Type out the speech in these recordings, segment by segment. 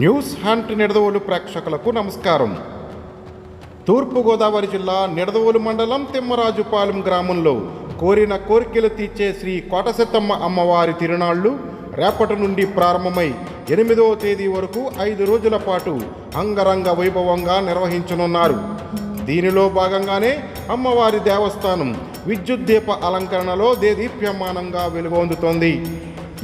News hunt Nidadavolu ప్రేక్షకులకు నమస్కారం. తూర్పుగోదావరి జిల్లా నిడదవోలు మండలం తిమ్మరాజుపాలెం గ్రామంలో కోరిన కోరికలు తీర్చే శ్రీ కోటసెత్తమ్మ అమ్మవారి తిరునాళ్ళు రేపటి నుండి ప్రారంభమై ఎనిమిదవ తేదీ వరకు ఐదు రోజుల పాటు అంగరంగ వైభవంగా నిర్వహించనున్నారు. దీనిలో భాగంగానే అమ్మవారి దేవస్థానం విద్యుత్ దీప అలంకరణలో దేదీప్యమానంగా వెలుగొందుతోంది.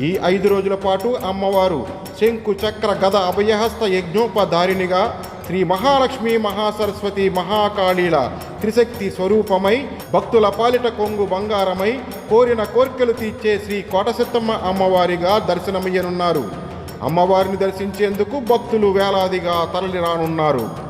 ఈ ఐదు రోజుల పాటు అమ్మవారు శంకుచక్ర గద అభయహస్త యజ్ఞోపధారిణిగా శ్రీ మహాలక్ష్మి మహాసరస్వతి మహాకాళీల త్రిశక్తి స్వరూపమై భక్తుల పాలిట కొంగు బంగారమై కోరిన కోర్కెలు తీర్చే శ్రీ కోటసెత్తమ్మ అమ్మవారిగా దర్శనమయ్యనున్నారు. అమ్మవారిని దర్శించేందుకు భక్తులు వేలాదిగా తరలిరానున్నారు.